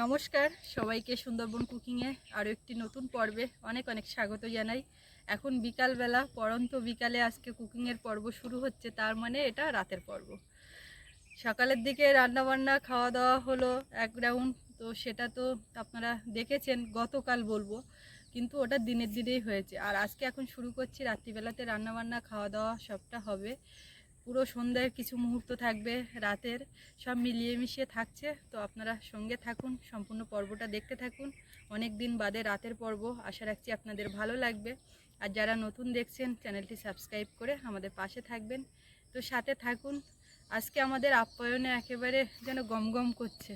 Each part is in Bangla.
নমস্কার, সবাইকে সুন্দরবন কুকিংয়ে আরও একটি নতুন পর্বে অনেক অনেক স্বাগত জানাই। এখন বিকালবেলা, পরন্ত বিকালে আজকে কুকিংয়ের পর্ব শুরু হচ্ছে, তার মানে এটা রাতের পর্ব। সকালের দিকে রান্নাবান্না খাওয়া দাওয়া হলো এক রাউন্ড তো সেটা তো আপনারা দেখেছেন, গতকাল বলব, কিন্তু ওটা দিনের দিনেই হয়েছে। আর আজকে এখন শুরু করছি, রাত্রিবেলাতে রান্নাবান্না খাওয়া দাওয়া সবটা হবে। পুরো সন্ধ্যার কিছু মুহূর্ত থাকবে, রাতের সব মিলিয়ে মিশিয়ে থাকছে। তো আপনারা সঙ্গে থাকুন, সম্পূর্ণ পর্বটা দেখতে থাকুন। অনেক দিন বাদে রাতের পর্ব। আশা রাখছি আপনাদের ভালো লাগবে। আর যারা নতুন দেখছেন, চ্যানেলটি সাবস্ক্রাইব করে আমাদের পাশে থাকবেন। তো সাথে থাকুন। আজকে আমাদের আপ্যায়নে একেবারে যেন গমগম করছে।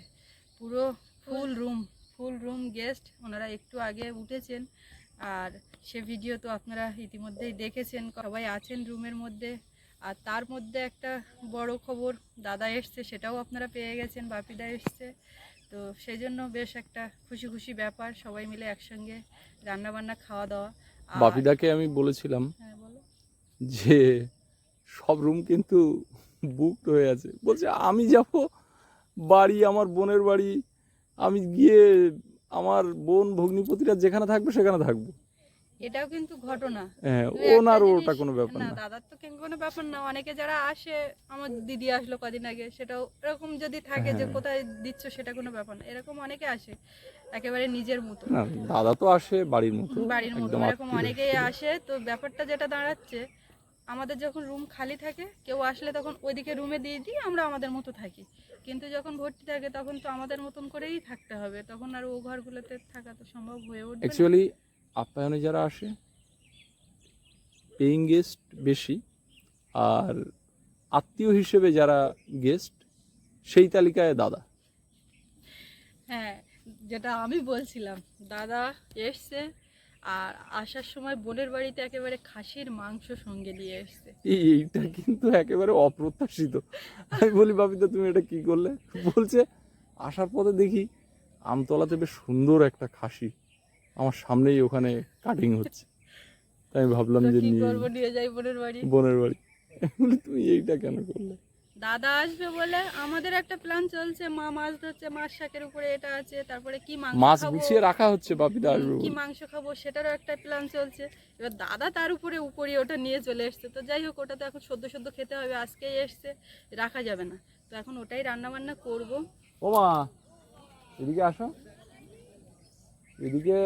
পুরো full room full room guest ওনারা একটু আগে উঠেছেন। আর সে ভিডিও তো আপনারা ইতিমধ্যেই দেখেছেন। সবাই আছেন রুমের মধ্যে। আর তার মধ্যে একটা বড় খবর দাদা এসছে সেটাও আপনারা পেয়ে গেছেন বাপিদা এসছে। তো সেই জন্য বেশ একটা খুশি খুশি ব্যাপার সবাই মিলে একসঙ্গে রান্না বান্না খাওয়া দাওয়া বাপিদাকে আমি বলেছিলাম হ্যাঁ বলো। যে সব রুম কিন্তু বুকড হয়ে আছে। বলছে আমি যাব বাড়ি আমার বোনের বাড়ি আমি গিয়ে আমার বোন ভগ্নিপতিরা যেখানে থাকবে সেখানে থাকব। এটাও কিন্তু ঘটনা। হ্যাঁ ওনার ওটা কোনো ব্যাপার না দাদার তো কেন কোনো ব্যাপার না। অনেকে যারা আসে আমার দিদি আসলো কদিন আগে সেটাও এরকম যদি থাকে যে হ্যাঁ। কোথায় দিচ্ছ সেটা কোনো ব্যাপার না। এরকম অনেকে আসে একেবারে নিজের মতো। দাদা তো আসে বাড়ির মতো বাড়ির মতো এরকম অনেকেই আসে। তো ব্যাপারটা যেটা দাঁড়াচ্ছে আমাদের যখন রুম খালি থাকে কেউ আসলে তখন ওইদিকে রুমে দিয়ে দিই আমরা আমাদের মতো থাকি। কিন্তু যখন ভর্তি থাকে তখন তো আমাদের মতন করেই থাকতে হবে। তখন আর ও ঘরগুলোতে থাকা তো সম্ভব হয়ে উঠবে। অ্যাকচুয়ালি আপ্যায়নে যারা আসে পেইং গেস্ট বেশি আর আত্মীয় হিসেবে যারা গেস্ট সেই তালিকায় দাদা। হ্যাঁ যেটা আমি বলছিলাম দাদা এসছে আর আসার সময় বোনের বাড়িতে একেবারে খাসির মাংস সঙ্গে নিয়ে এসছে। এইটা কিন্তু একেবারে অপ্রত্যাশিত। আমি বলি বাপিদা তুমি এটা কি করলে? বলছে আসার পথে দেখি আমতলাতে বেশ সুন্দর একটা খাসি আমার সামনেই ওখানে কাটিং হচ্ছে। তাই আমি ভাবলাম যে নিয়ে নিয়ে যাই বোনের বাড়ি। বোনের বাড়ি। তুমি এইটা কেন করলে? দাদা আসবে বলে আমাদের একটা প্ল্যান চলছে। মা মাছ ধরছে মাছ শাকের উপরে এটা আছে তারপরে কি মাংস মাছ গুছিয়ে রাখা হচ্ছে বাপিদা আসবে কি মাংস খাব সেটারও একটা প্ল্যান চলছে। এবার দাদা তার উপরে উপরে ওটা নিয়ে চলে এসছে। তো যাই হোক ওটা তো এখন সদ্য সদ্য খেতে হবে আজকেই এসছে রাখা যাবে না। তো এখন ওটাই রান্না বান্না করব। ও মা এদিকে আসো। এদিকে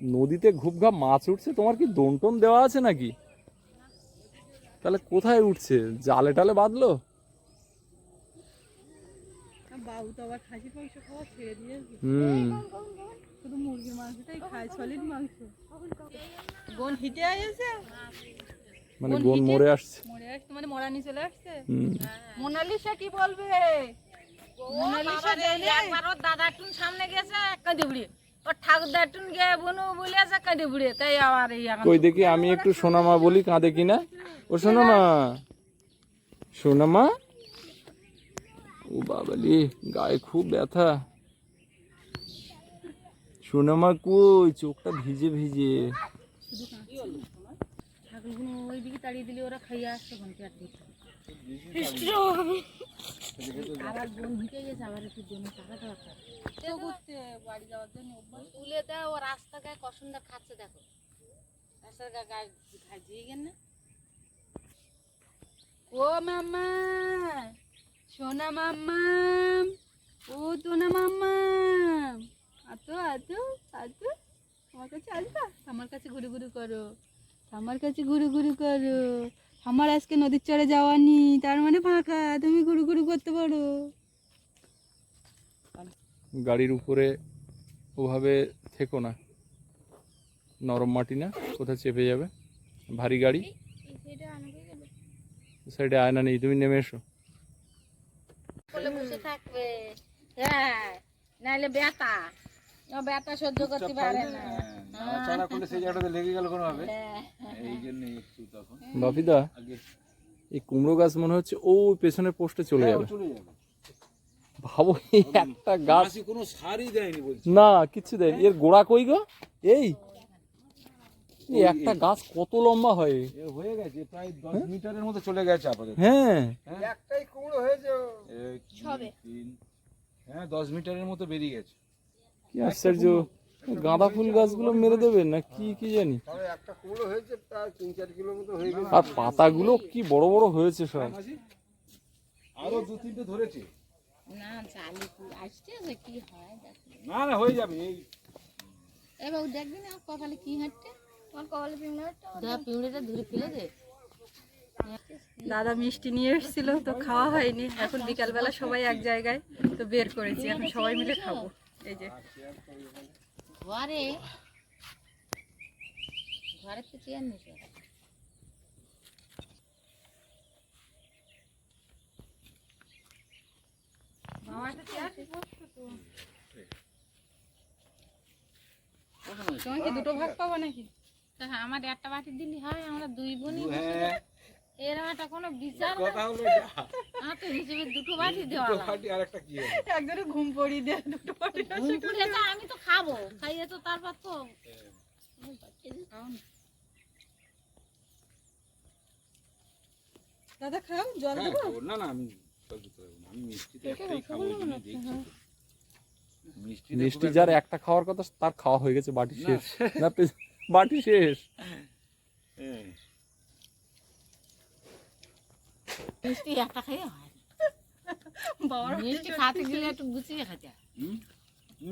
নদীতে ঘুপঘাপ মাছ উঠছে। তোমার কি দন টন দেওয়া আছে নাকি? তাহলে কোথায় উঠছে? জালে টালে বাঁধলো? বোন আসছে মানে মরে আসছে। মানে চলে আসছে? হুম। মোনালিসা কি বলবে? মোনালিসা একবার দাদা টুন সামনে গেছে কাঁদে বুড়িয়ে ওর ঠাকুরদা টুন গিয়ে বনু বলেছে কাঁদে তাই এই কই দেখি আমি একটু সোনামা বলি কাঁদে কিনা ও সোনামা। সোনামা? ও বাবালি গায়ে খুব ব্যথা। সোনামা কই? চোখটা ভিজে ভিজে। ওইদিকে তাড়িয়ে দিলে ওরা খাইয়ে আসছে ঘণ্টা তুলে দেয় ও রাস্তা গায়ে কসনটা খাচ্ছে দেখো। রাস্তার গায়ে গায়ে গেল না? ও মাম্মা সোনা মাম্মা ও তোনা মাম্মা। আতো আতো আতো আমার কাছে আসবা? আমার কাছে ঘুরু ঘুরু করো আমার কাছে ঘুরু ঘুরু করো। আমার আজকে নদীর চড়ে যাওয়া নি তার মানে ফাঁকা। তুমি ঘুরু ঘুরু করতে পারো। গাড়ির উপরে ওভাবে থেকো না। নরম মাটি না কোথায় চেপে যাবে? ভারী গাড়ি? সাইডে আয়না নেই তুমি নেমে এসো। বলে বসে থাকবে। হ্যাঁ নাইলে ব্যথা। ব্যথা সহ্য করতে পারে না। নাড়াচাড়া করলে সেই জায়গাটাতে লেগে গেল কোনো ভাবে হ্যাঁ। এই জন্যই একটু তখন। বাপিদা এই কুমড়ো গাছ মনে হচ্ছে ও পেছনের পোস্টে চলে যাবে। চলে যাবে। ভাবো একটা গাছ কোনো সারই দেয়নি বলছি। না কিচ্ছু দেয় এর গোড়া কই গো? এই। এই একটা গাছ কত লম্বা হয়। হয়ে গেছে প্রায় দশ মিটারের মতো চলে গেছে আপাতত। হ্যাঁ। একটাই কুমড়ো হয়েছে। হ্যাঁ দশ মিটারের মতো বেরিয়ে গেছে। কি আশ্চর্য? গাঁদা ফুল গাছগুলো মেরে দেবে না কি কি জানি? হয়ে আর পাতাগুলো কি বড় বড় হয়েছে সব। আরও দু তিনটে ধরেছে। না না না হয়ে যাবে এই। এবার দেখবি না কপালে কি তোমার কপালে ধরে ফেলে দে। দাদা মিষ্টি নিয়ে এসেছিল তো খাওয়া হয়নি। এখন বিকালবেলা সবাই এক জায়গায় তো বের করেছি। এখন সবাই মিলে খাব। এই যে। ঘরে? ঘরে তো চেয়ার নিস তুমি কি দুটো ভাগ পাবো নাকি? তা আমার একটা বাটি দিলি হয় আমরা দুই বোনই হ্যাঁ। এরকম একটা কোনো বিচার কথা হলো আমার তো হিসেবে দুটো বাটি দেওয়া দুটো লাগে। আর একটা কি একজনে ঘুম পড়িয়ে দেয় দুটো পাটি ঘুম খুলে তো আমি তো খাব। খাইয়ে তো তারপর তো দাদা খাও জল হ্যাঁ, দেবো? না না আমি মিষ্টি একটাই খাব দেখছি যার একটা- একটা খাওয়ার কথা তার খাওয়া হয়ে গেছে বাটি শেষ। না বাটি শেষ। হ্যাঁ। মিষ্টি একটা হয়। মিষ্টি খাতে গেলে একটু গুছিয়ে খাতে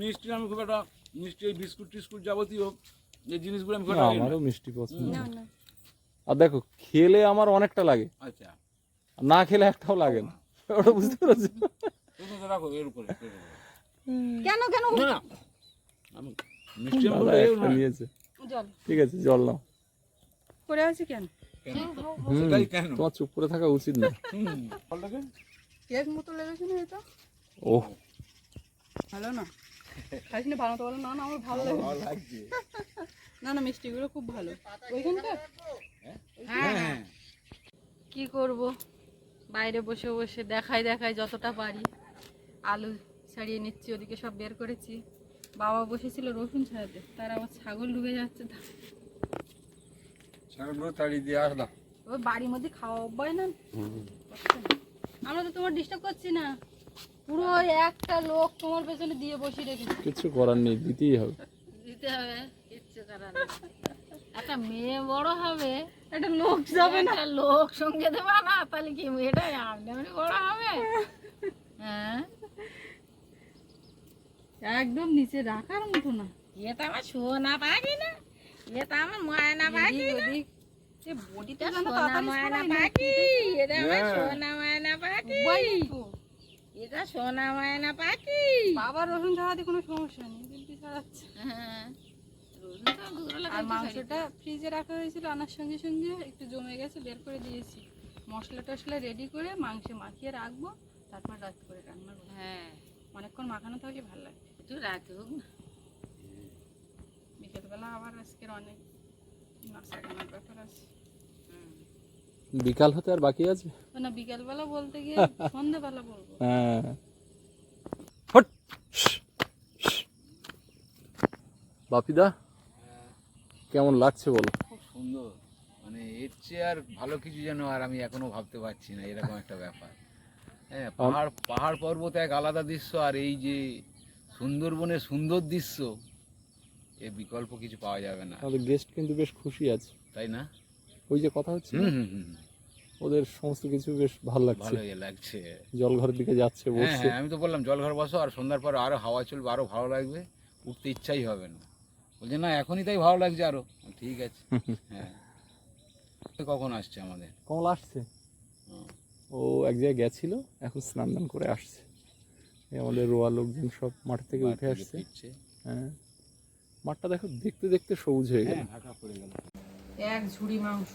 মিষ্টি আমি খুব একটা মিষ্টি এই বিস্কুট টিস্কুট যাবতীয় এই জিনিসগুলো আমি না আমারও মিষ্টি পছন্দ। না না। আর দেখো খেলে আমার অনেকটা লাগে। আচ্ছা। না খেলে একটাও লাগে না। ওটা বুঝতে পেরেছ? তুমি তো রাখো এর উপরে। কেন কেন? না আমি মিষ্টি। নিয়েছে জল। ঠিক আছে জল নাও। করে আছি কেন? সেটাই কেন? তোমার চুপ করে থাকা উচিত না। কেক মতো লেগেছে না এটা? ও ভালো না? ভালো তো বলো না না আমার ভালো লাগে। ভালো লাগছে। না না মিষ্টিগুলো খুব ভালো। ওইখানকার? হ্যাঁ। হ্যাঁ। কি করব? বাইরে বসে বসে দেখাই দেখাই যতটা পারি। আলু ছাড়িয়ে নিচ্ছি ওদিকে সব বের করেছি। বাবা বসেছিল রসুন ছাড়াতে তার আবার ছাগল ঢুকে যাচ্ছে। ছাগলগুলো দিয়ে আসলাম। ওই বাড়ির মধ্যে খাওয়া অভ্যাস না? আমরা তো তোমার ডিস্টার্ব করছি না। পুরো একটা লোক তোমার পেছনে দিয়ে বসিয়ে রেখেছি। কিছু করার নেই দিতেই হবে। দিতে হবে কিচ্ছু করার নেই। একটা মেয়ে বড় হবে একটা লোক যাবে না। একটা লোক সঙ্গে দেবা না তাহলে কি বড় হবে? হ্যাঁ। একদম নিচে রাখার মতো না। এটা আমার সোনা পাখি না। এটা সোনা ময়না। পাখি রসুন কোনো সমস্যা নেই ছাড়াচ্ছে হ্যাঁ আর মাংসটা ফ্রিজে রাখা হয়েছিল আনার সঙ্গে সঙ্গে একটু জমে গেছে বের করে দিয়েছি। মশলা টশলা রেডি করে মাংসে মাখিয়ে রাখব তারপর রাত করে রান্না করব। হ্যাঁ। অনেকক্ষণ মাখানো থাকলে ভালো লাগে একটু রাত হোক না। বিকেলবেলা আবার আজকের অনেক নাচা ব্যাপার আছে। বিকাল হতে আর বাকি আছে? না বিকেলবেলা বলতে গিয়ে বলব। হ্যাঁ। বাপিদা কেমন লাগছে বলো? খুব সুন্দর। মানে এর চেয়ে আর ভালো কিছু যেন আর আমি এখনও ভাবতে পারছি না এরকম একটা ব্যাপার। হ্যাঁ পাহাড় পাহাড় পর্বত এক আলাদা দৃশ্য আর এই যে সুন্দরবনের সুন্দর দৃশ্য এ বিকল্প কিছু পাওয়া যাবে না। আমাদের গেস্ট কিন্তু বেশ খুশি আছে। তাই না? ওই যে কথা হচ্ছে হুম হুম হুম ওদের সমস্ত কিছু বেশ ভালো লাগছে। ভালোই লাগছে। জলঘরের দিকে যাচ্ছে হ্যাঁ বসছে। হ্যাঁ আমি তো বললাম জলঘর বসো আর সন্ধ্যার পর আরও হাওয়া চলবে আরও ভালো লাগবে। উঠতে ইচ্ছাই হবে না। বলছে না এখনই তাই ভালো লাগছে আরও। ঠিক আছে। হ্যাঁ। কখন আসছে আমাদের? কমল আসছে। ও। এক জায়গায় গেছিল এখন স্নান দান করে আসছে। আমাদের রোয়া লোকজন সব মাঠ থেকে উঠে আসছে। হ্যাঁ। মাঠটা দেখো দেখতে দেখতে সবুজ হয়ে গেল। হ্যাঁ ঢাকা পড়ে গেল। এক ঝুড়ি মাংস।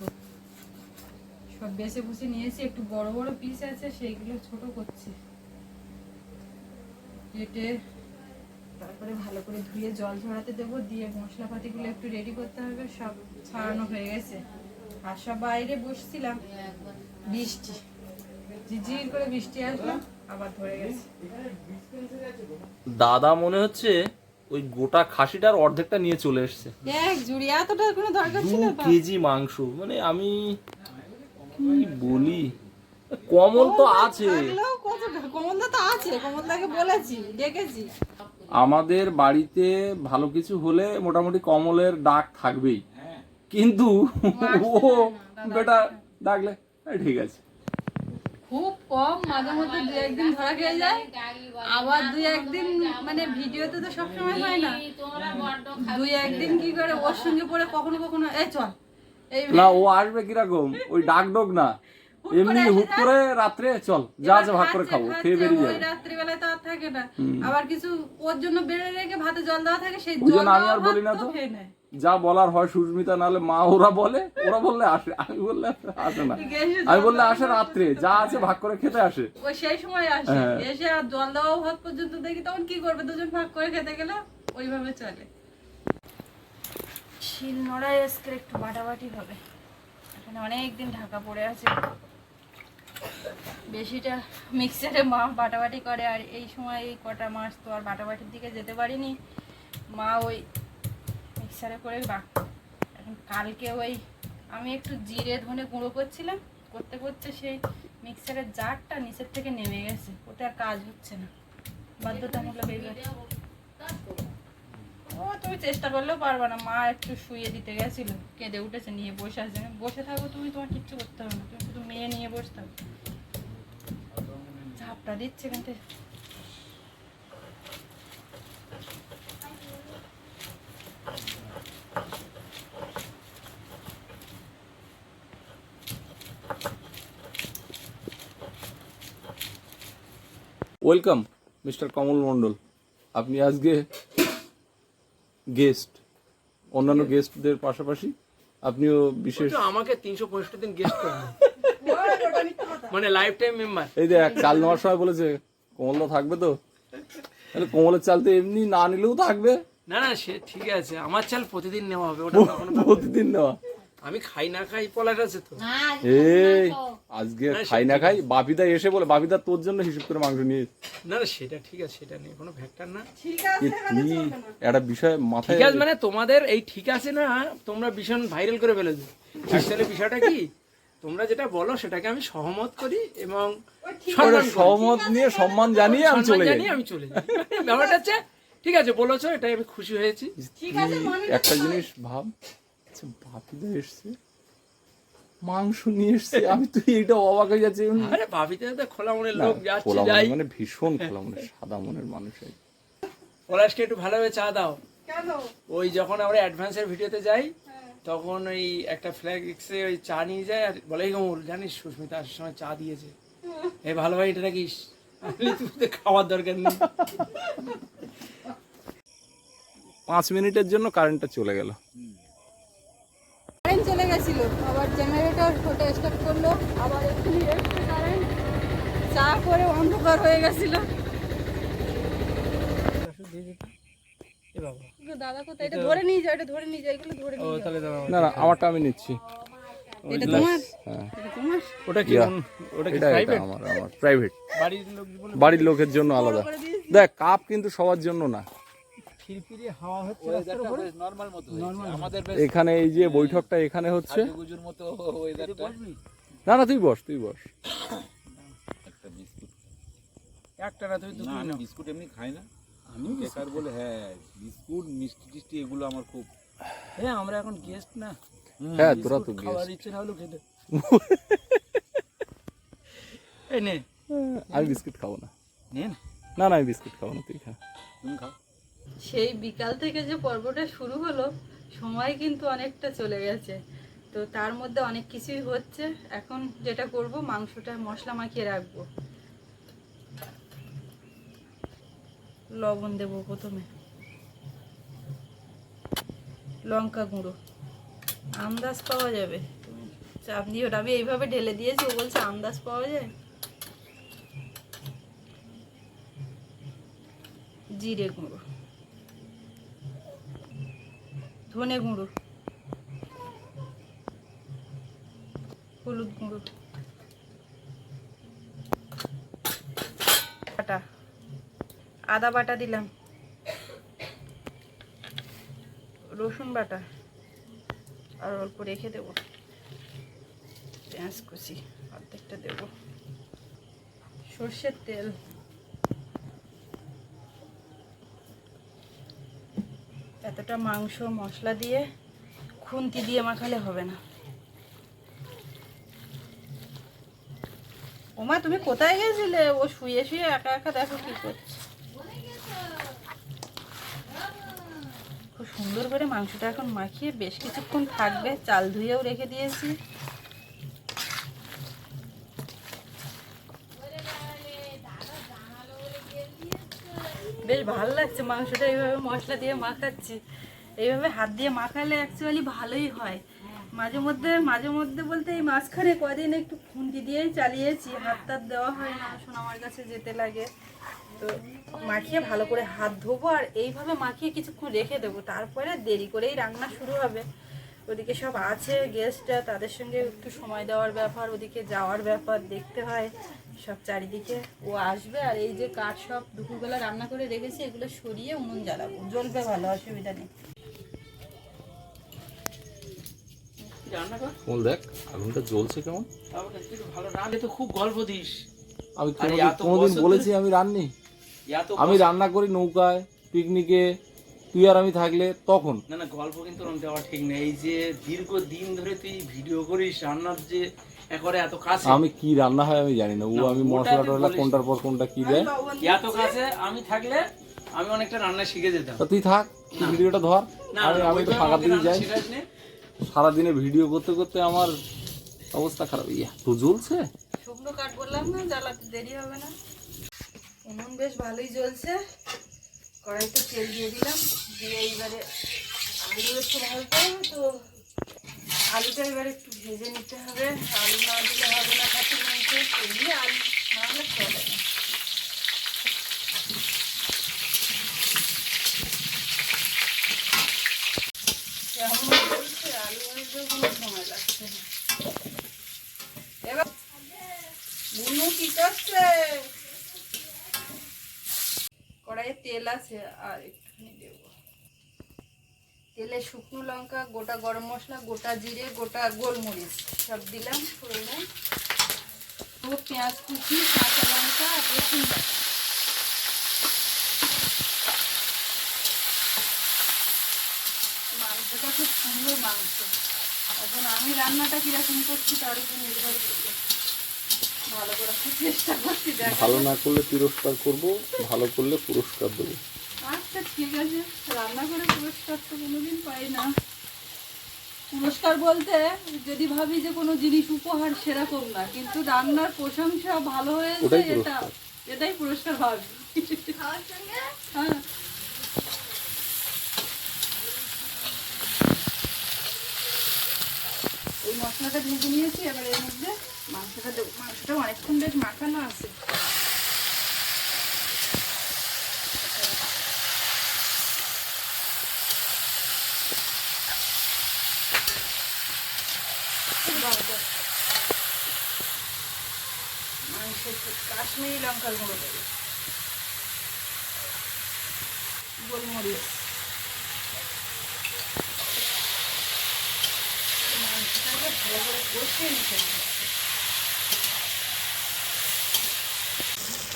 সব বেছে বুঝে নিয়েছি একটু বড় বড় পিস আছে সেইগুলো ছোট করছি। কেটে তারপরে ভালো করে ধুয়ে জল ঝরাতে দেবো দিয়ে মশলাপাতিগুলো একটু রেডি করতে হবে সব ছাড়ানো হয়ে গেছে। আর সব বাইরে বসছিলাম বৃষ্টি। ঝিরঝির করে বৃষ্টি আসলো আবার ধরে গেছে। দাদা মনে হচ্ছে ওই গোটা খাসিটার অর্ধেকটা নিয়ে চলে এসছে। এক কোনো দরকার ছিল? কেজি মাংস মানে আমি কি বলি? কমল তো আছে। তো আছে কমলদাকে বলেছি ডেকেছি। আমাদের বাড়িতে ভালো কিছু হলে মোটামুটি কমলের ডাক থাকবেই। কিন্তু ও বেটা ডাকলে ঠিক আছে। খুব কম, মাঝে মধ্যে দু একদিন ধরা খেয়ে যায়। আবার দু একদিন মানে ভিডিওতে তো সবসময় হয় না। দুই একদিন কি করে ওর সঙ্গে পরে কখনো কখনো এই চল। না, ও আসবে কীরকম? ওই ডাক ডোক না। এমনি হুট করে রাত্রে চল যা আছে ভাগ করে খাব খেয়ে বেরিয়ে যাবে। রাত্রিবেলায় তো আর থাকে না। আবার কিছু ওর জন্য বেড়ে রেখে ভাতে জল দেওয়া থাকে সেই জল আমি আর বলি না তো। যা বলার হয় সুস্মিতা নাহলে মা ওরা বলে ওরা বললে আসে আমি বললে আসে না। আমি বললে আসে রাত্রে যা আছে ভাগ করে খেতে আসে। ও সেই সময় আসে হ্যাঁ। এসে আর জল দেওয়া ভাত পর্যন্ত দেখি তখন কি করবে? দুজন ভাগ করে খেতে গেলে ওইভাবে চলে। শিল নোড়ায় আজকে একটু বাটাবাটি হবে। এখানে অনেক দিন ঢাকা পড়ে আছে। বেশিটা মিক্সারে মা বাটাবাটি করে আর এই সময় এই কটা মাস তো আর বাটাবাটির দিকে যেতে পারিনি। মা ওই মিক্সারে করে এখন কালকে ওই আমি একটু জিরে ধনে গুঁড়ো করছিলাম, করতে করতে সেই মিক্সারের জারটা নিচের থেকে নেমে গেছে, ওতে আর কাজ হচ্ছে না। বাধ্যতামূলক এইবার ও, তুমি চেষ্টা করলেও পারবে না, মা একটু শুয়ে দিতে গেছিল, কেঁদে উঠেছে, নিয়ে বসে আছে। বসে থাকো, তুমি তোমার কিচ্ছু করতে হবে না, তুমি মেয়ে নিয়ে বসে থাকো ঝাপটা দিচ্ছে এখান থেকে। Welcome mister Kamal Mondal. আপনি আজকে গেস্ট অন্যান্য গেস্টদের পাশাপাশি আপনিও বিশেষ আমাকে তিনশো পঁয়ষট্টি দিন গেস্ট করবে। মানে লাইফ টাইম মেম্বার এই যে চাল নেওয়ার সময় বলেছে কমলদা থাকবে তো? তাহলে কমলের চাল তো এমনি না নিলেও থাকবে। না না সে ঠিক আছে আমার চাল প্রতিদিন নেওয়া হবে ওটা প্রতিদিন নেওয়া। আমি খাই না খাই পলাশ আছে তো। এই আজকে খাই না খাই বাপিদা এসে বলে বাপিদা তোর জন্য হিসেব করে মাংস নিয়ে না না সেটা ঠিক আছে সেটা নেই কোনো ভ্যাক্টার না। ঠিক আছে একটা বিষয় মাথায় ঠিক আছে মানে তোমাদের এই ঠিক আছে না তোমরা ভীষণ ভাইরাল করে ফেলেছো। অ্যাকচুয়ালি বিষয়টা কি তোমরা যেটা বলো সেটাকে আমি সহমত করি এবং। সহমত নিয়ে সম্মান জানিয়ে আমি চলে যাই। আমি চলে যাই। ব্যাপারটা হচ্ছে ঠিক আছে বলেছ এটাই আমি খুশি হয়েছি। একটা জিনিস ভাব আচ্ছা বাপিদা এসছে। মাংস নিয়ে এসছে। আমি তুই এটা অবাক হয়ে যাচ্ছে। আরে ভাবিতে তো খোলা মনের লোক যাচ্ছে যাই। মানে ভীষণ খোলা মনের সাদা মনের মানুষ। পলাশকে একটু ভালোভাবে চা দাও। কেন? ওই যখন আমরা অ্যাডভান্সের ভিডিওতে যাই তখন ওই একটা ফ্ল্যাক্সে ওই চা নিয়ে যায় আর বলে "এই কমল জানিস সুস্মিতা আসার সময় চা দিয়েছে। এই ভালো ভাই এটা রাখিস আমি বলি, তুমি তো খাওয়ার দরকার নেই। পাঁচ মিনিটের জন্য কারেন্টটা চলে গেল। কারেন্ট চলে গেছিল। আবার জেনারেটর ওটা স্টার্ট করল। আবার একটু এসছে কারেন্ট চা করে অন্ধকার হয়ে গেছিল। এ দাদা কোথায়? এটা ধরে নিয়ে যাও এটা ধরে নিয়ে যাও এগুলো ধরে নিয়ে যাও। না না আমারটা আমি নিচ্ছি। এটা তোমার? হ্যাঁ। এটা তোমার? ওটা কি ওটা কি এটা এটা প্রাইভেট আমার আমার প্রাইভেট বাড়ির লোক বাড়ির লোকের জন্য আলাদা। দেখ কাপ কিন্তু সবার জন্য না। এখানে এই যে বৈঠকটা এখানে হচ্ছে। না না তুই বস তুই বস। একটা না নাও। বিস্কুট এমনি খাই না। আমি বেকার বলে হ্যাঁ বিস্কুট মিষ্টি টিষ্টি এগুলো আমার খুব হ্যাঁ আমরা এখন গেস্ট না। হ্যাঁ তোরা তো খাওয়ার ইচ্ছে না হলেও খেতে। এই নে। আমি বিস্কুট খাব না। নে না। না না আমি বিস্কুট খাব না তুই খা। তুমি খাও। সেই বিকাল থেকে যে পর্বটা শুরু হলো সময় কিন্তু অনেকটা চলে গেছে। তো তার মধ্যে অনেক কিছুই হচ্ছে। এখন যেটা করব মাংসটা মশলা মাখিয়ে রাখব। লবণ দেবো প্রথমে। লঙ্কা গুঁড়ো। আন্দাজ পাওয়া যাবে। চাপ দিও না। আমি এইভাবে ঢেলে দিয়েছি, ও বলছে আন্দাজ পাওয়া যায়। জিরে গুঁড়ো। ধনে গুঁড়ো। হলুদ গুঁড়ো বাটা আদা বাটা দিলাম। রসুন বাটা। আর অল্প রেখে দেবো। পেঁয়াজ কুচি, অর্ধেকটা দেবো। সর্ষের তেল। এতটা মাংস, মশলা দিয়ে খুন্তি দিয়ে মাখালে হবে না। ওমা, তুমি কোথায় গেছিলে? ও শুয়ে শুয়ে একা একা দেখো কি করছে খুব সুন্দর করে মাংসটা এখন মাখিয়ে বেশ কিছুক্ষণ থাকবে। চাল ধুয়েও রেখে দিয়েছি। বেশ ভালো লাগছে মাংসটা এইভাবে মশলা দিয়ে মাখাচ্ছি। এইভাবে হাত দিয়ে মাখালে অ্যাকচুয়ালি ভালোই হয়। মাঝে মধ্যে মাঝে মধ্যে বলতে এই মাঝখানে কদিন একটু খুন্তি দিয়েই চালিয়েছি। হাত টাত দেওয়া হয় না, শোন আমার কাছে যেতে লাগে। তো মাখিয়ে ভালো করে হাত ধোবো আর এইভাবে মাখিয়ে কিছুক্ষণ রেখে দেবো। তারপরে দেরি করেই রান্না শুরু হবে। ওদিকে সব আছে গেস্টরা তাদের সঙ্গে একটু সময় দেওয়ার ব্যাপার ওদিকে যাওয়ার ব্যাপার দেখতে হয় সব চারিদিকে। ও আসবে আর এই যে কাঠ সব দুপুরবেলা রান্না করে রেখেছি এগুলো সরিয়ে উনুন জ্বালাবো। জ্বলবে ভালো অসুবিধা নেই। রান্না কর। কমল দেখ আগুনটা জ্বলছে কেমন? ভালো রাঁধে তো খুব গল্প দিস। আমি কোনোদিন- বলেছি আমি রান্নি আমি রান্না করি নৌকায় পিকনিকে তুই আর আমি থাকলে তখন। না না গল্প কিন্তু ওরম দেওয়া ঠিক নেই। এই যে দীর্ঘ দিন ধরে তুই ভিডিও করিস রান্নার যে একবারে এত কাছে। আমি কি রান্না হয় আমি জানি না। ও আমি মশলা টশলা কোনটার পর কোনটা কি দেয়? এত কাছে আমি থাকলে আমি অনেকটা রান্না শিখে যেতাম। তুই থাক তুই ভিডিওটা ধর। আমি আমি তো ফাঁকা দিকে যাই। সারাদিনে ভিডিও করতে করতে আমার অবস্থা খারাপ। ইয়া তো জ্বলছে? শুকনো কাঠ বললাম না জ্বালাতে দেরি হবে না। উনুন বেশ ভালোই জ্বলছে। কড়াইতে তেল দিয়ে দিলাম। দিয়ে এইবারে আলু একটু হবে তো। আলুটা এবারে একটু ভেজে নিতে হবে। আলু না দিলে হবে না কাছে এমনি আলু না হলে চলে না কেমন বলছে আলু ভাজতেও কোনো সময় লাগছে না এবার বুনু কি করছে আছে আর একটুখানি দেব। তেলে শুকনো লঙ্কা, গোটা গরম মশলা, গোটা জিরে, গোটা গোলমরিচ সব দিলাম ও পেঁয়াজ কুচি, কাঁচা লঙ্কা আর রসুন মাংসটা খুব সুন্দর মাংস। এখন আমি রান্নাটা কীরকম করছি তার উপর নির্ভর করবে। ভালো করে চেষ্টা করছি ভালো না করলে তিরস্কার করব ভালো করলে পুরস্কার দেবো। আচ্ছা ঠিক আছে। রান্না করে পুরস্কার তো কোনোদিন পাই না। পুরস্কার বলতে যদি ভাবি যে কোনো জিনিস উপহার সেরকম না কিন্তু রান্নার প্রশংসা ভালো হয়েছে এটা এটাই পুরস্কার ভাবি। হ্যাঁ। এই মশলাটা ভেজে নিয়েছি এবার এর মধ্যে মাংসটা মাংসটা অনেকক্ষণ বেশ মাখানো আছে। কাশ্মীরি লঙ্কার গুঁড়ো দেবে। গোলমরিচ। মাংসটাকে ভালো করে কষিয়ে নিতে হবে।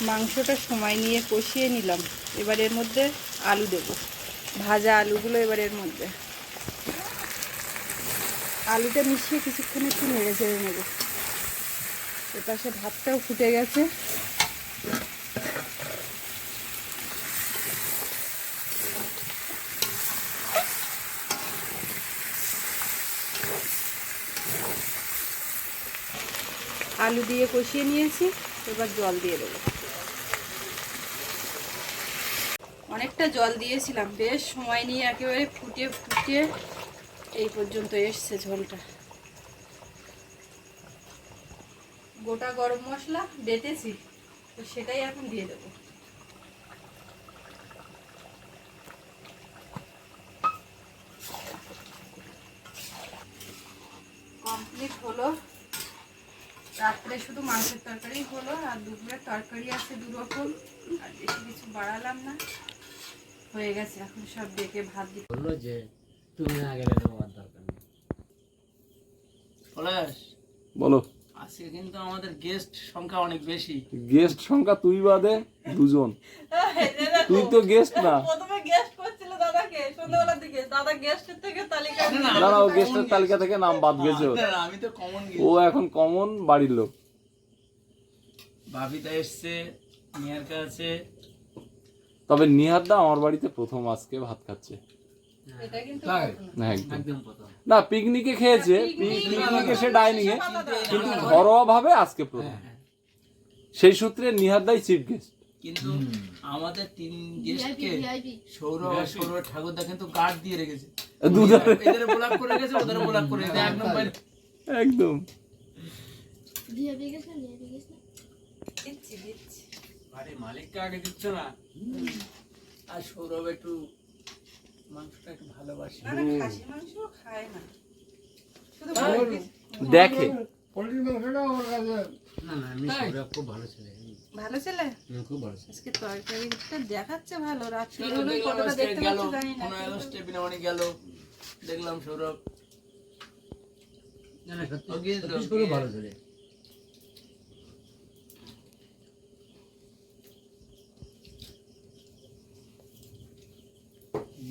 মাংসটা সময় নিয়ে কষিয়ে নিলাম। এবার এর মধ্যে আলু দেব। ভাজা আলুগুলো এবার এর মধ্যে। আলুটা মিশিয়ে কিছুক্ষণ একটু নেড়ে চেড়ে নেব। এপাশে ভাতটাও ফুটে গেছে। আলু দিয়ে কষিয়ে নিয়েছি। এবার জল দিয়ে দেবো। অনেকটা জল দিয়েছিলাম। বেশ সময় নিয়ে একেবারে ফুটে ফুটে এই পর্যন্ত এসছে ঝোলটা। গোটা গরম মশলা বেটেছি, তো সেটাই এখন দিয়ে দেবো। কমপ্লিট হলো। রাত্রে শুধু মাংসের তরকারি হলো, আর দুপুরের তরকারি আছে দু রকম আর বেশি কিছু বাড়ালাম না। হয়ে গেছে এখন সব ডেকে ভাত দিতে। বলল যে তুমি না গেলে দরকার নেই। পলাশ বলো। আজকে কিন্তু আমাদের গেস্ট সংখ্যা অনেক বেশি। গেস্ট সংখ্যা তুই বাদে দুজন। তুই তো গেস্ট না। প্রথমে গেস্ট করছিল দাদাকে সন্ধ্যাবেলার দিকে। দাদা গেস্টের থেকে তালিকা না না ও গেস্টের তালিকা থেকে নাম বাদ গেছে আমি তো কমন ও এখন কমন বাড়ির লোক। ভাবিতা এসছে নিয়ারকা আছে তবে নিহারদা আমার বাড়িতে প্রথম আজকে ভাত খাচ্ছে। এটা কিন্তু তাই? না পিকনিকে খেয়েছে পিকনিকে সে ডাইনিং এ কিন্তু ঘরোয়া ভাবে আজকে প্রথম। সেই সূত্রে নিহারদাই চিফ গেস্ট কিন্তু আমাদের তিন গেস্টকে সৌরভ আর সৌরভ ঠাকুরদা কিন্তু গার্ড দিয়ে রেখেছে। দুধারে এদের ব্লক করে রেখেছে ওদের ব্লক করে রেখেছে। এক নম্বর। একদম। দিচ্ছি দিচ্ছি। আরে মালিককে আগে দিচ্ছ না? আর সৌরভ একটু মাংসটা একটু ভালোবাসে। না না খাসি মাংস খায় না। দেখে। পোলট্রির মাংসটা আমার কাছে। ভালো ছেলে। খুব ভালো আজকে তরকারিটা দেখাচ্ছে ভালো রাত্রি সৌরভ হলে দেখলাম দেখতে গেল। পাচ্ছি জানি না পনেরো আগস্টে বিনামানি গেল। দেখলাম সৌরভ। গিয়েছিল, গিয়ে-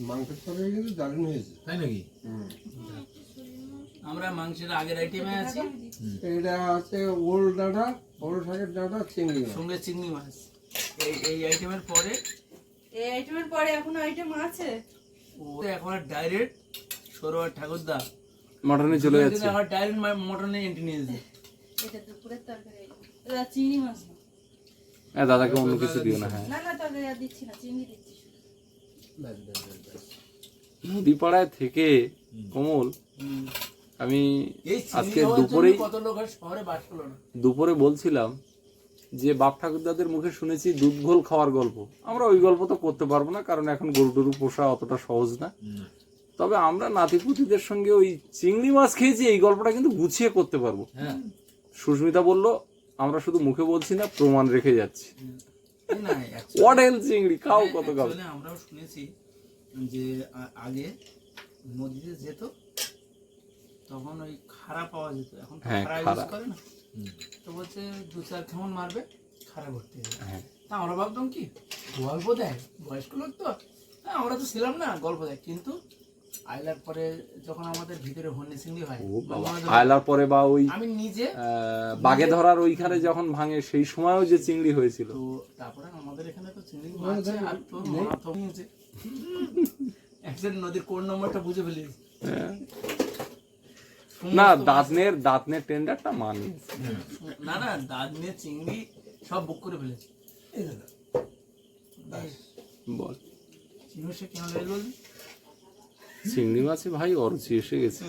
মাংসের তরকারি কিন্তু দারুণ হয়েছে। তাই নাকি? আমরা মাংসের আগের আইটেমে আছি। এটা আছে ওল ডাঁটা বড় শাকের ডাঁটা চিংড়ি সঙ্গে চিংড়ি মাছ। এই এই আইটেমের পরে? এই আইটেমের পরে এখনও আইটেম আছে। ও এখন ডাইরেক্ট সৌরভ আর ঠাকুরদা। মটনে চলে যাচ্ছে। এখন ডাইরেক্ট মটনে এন্ট্রি নিয়েছে এটা দুপুরের তরকারি। এটা চিংড়ি মাছ। না দাদাকে অন্য কিছু দিও না হ্যাঁ। না না আর দিচ্ছি না চিংড়ি দিচ্ছি। শুধু। নদী পাড়ায় থেকে কমল আমি আজকে না। দুপুরে বলছিলাম যে বাপ ঠাকুরদাদের মুখে শুনেছি দুধ ঘোল খাওয়ার গল্প। আমরা ওই গল্প তো করতে পারব না কারণ এখন গরু টরু পোষা অতটা সহজ না। তবে আমরা নাতিপুতিদের সঙ্গে ওই চিংড়ি মাছ খেয়েছি এই গল্পটা কিন্তু গুছিয়ে করতে পারব। হ্যাঁ। সুস্মিতা বলল আমরা শুধু মুখে বলছি না প্রমাণ রেখে যাচ্ছি। না চিংড়ি? খাও কত খাও? আমরাও শুনেছি যে আগে নদীতে যেত তখন ওই খাড়া পাওয়া যেত। এখন হ্যাঁ, খাড়া ইউজ করে না। তো বলছে দু চার কেমন মারবে খাড়া ভর্তি হয়ে হ্যাঁ। তা আমরা ভাবতাম কি গল্প দেয় বয়স্ক লোক তো হ্যাঁ, আমরা তো ছিলাম না গল্প দেয়। কিন্তু আইলার পরে যখন আমাদের ভিতরে হন্যে চিংড়ি হয় আমাদের- পরে বা ওই আমি নিজে বাগে ধরার ওইখানে যখন ভাঙে সেই সময়ও যে চিংড়ি হয়েছিল। তো তারপরে আমাদের এখানে তো চিংড়ি মাছ আর তো নিয়েছে একজন নদীর কোন নম্বরটা বুঝে ফেলিস হ্যাঁ। না দাঁতনের দাঁতনের টেন্ডারটা মানি। না না দাঁত নিয়ে চিংড়ি সব বুক করে ফেলেছে। বল চিংড়ি সে কেন বলবি? চিংড়ি মাছে ভাই অরুচি এসে গেছে।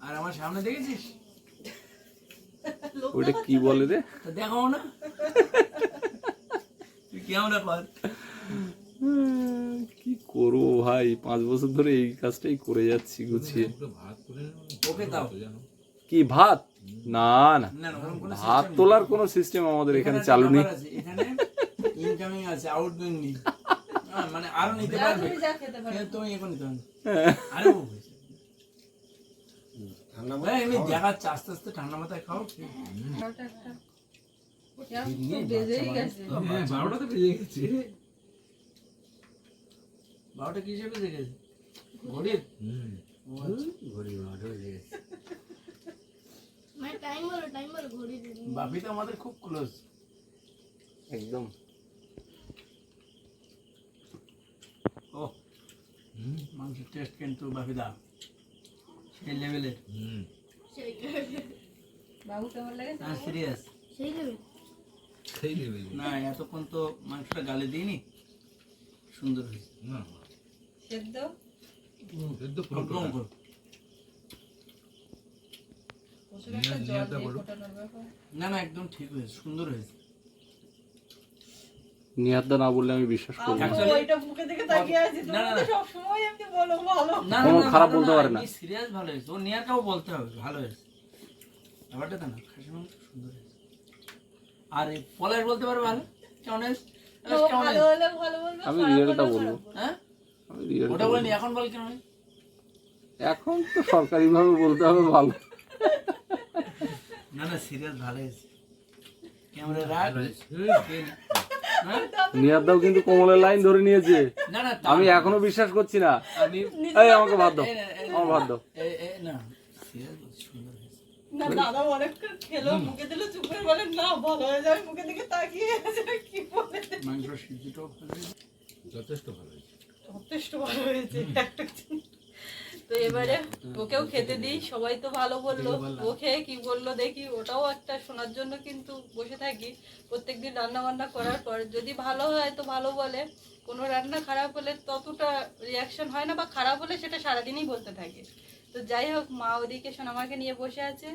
আর আমার সামনে দেখেছিস? ওটা কি বলে রে? তো দেখাও না। কর কি করব ভাই? পাঁচ বছর ধরে এই কাজটাই করে যাচ্ছি গুছিয়ে। কি ভাত? না না। ভাত তোলার কোনো সিস্টেম আমাদের এখানে চালু নেই। ইনকামিং আছে আউটগোয়িং নেই। মানে আরও নিতে পারবে। তুমি যা খেতে পারো। কিন্তু তুমি এখন নিতে পারবে। আরে ঠান্ডা এমনি দেখাচ্ছে আস্তে আস্তে ঠান্ডা মাথায় খাও বারোটা তো বেজেই গেছে। বারোটা তো বেজে গেছে। বারোটা কি হিসেবে দেখেছে ঘড়ির? হুম। ও আচ্ছা। মানে বাপি তো আমাদের খুব ক্লোজ একদম। মাংসের টেস্ট কিন্তু বাপিদা সেই লেভেলের বাবু কেমন লাগে? না সিরিয়াস সেই দেবে সেই নেবে না এতক্ষণ তো মাংসটা গালে দিইনি। সুন্দর হয়েছে। সেদ্ধ? সেদ্ধ পুরো না না একদম ঠিক হয়েছে সুন্দর হয়েছে। নিহাতদা না বললে আমি বিশ্বাস করব না। আমি Actually- ওইটা মুখে দিকে তাকিয়ে আছি না, না, তুমি না। সব সময় এমনি বলো ভালো না কোনো খারাপ বলতে পারে না। সিরিয়াস ভালো হয়েছে। ও বলতে হবে ভালো হয়েছে। ব্যাপারটা তো না খাসি মাংস সুন্দর হয়েছে। আর এই পলাশ বলতে পারবে ভালো? বলবে আমি রিয়েলটা বলব। হ্যাঁ? ওটা বলিনি এখন বল কেমন এখন তো সরকারি ভাবে বলতে হবে ভালো। না না সিরিয়াস ভালো হয়েছে। ক্যামেরা রাখ। নিয়ারদাও কিন্তু কোমলের লাইন ধরে নিয়েছে। না না আমি এখনও বিশ্বাস করছি না। এই আমাকে ভাত দাও আমার ভাত দাও। যথেষ্ট ভালো হয়েছে। যথেষ্ট ভালো হয়েছে একটা তো এবারে ওকেও খেতে দিই, সবাই তো ভালো বলল। ও খেয়ে কি বলল দেখি, ওটাও একটা শোনার জন্য কিন্তু বসে থাকি। প্রত্যেকদিন রান্না বান্না করার পর যদি ভালো হয় তো ভালো বলে। কোনো রান্না খারাপ হলে ততটা রিয়াকশন হয় না বা খারাপ হলে সেটা সারাদিনই বলতে থাকে। তো যাই হোক, মা ওদিকে সোনামাকে নিয়ে বসে আছে।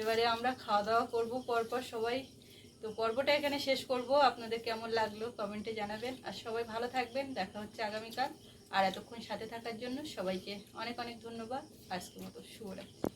এবারে আমরা খাওয়া দাওয়া করব পরপর সবাই। তো পর্বটা এখানে শেষ করব। আপনাদের কেমন লাগল কমেন্টে জানাবেন। আর সবাই ভালো থাকবেন। দেখা হচ্ছে আগামীকাল। আর এতক্ষণ সাথে থাকার জন্য সবাইকে অনেক অনেক ধন্যবাদ। আজকের মতো শুভরাত্রি।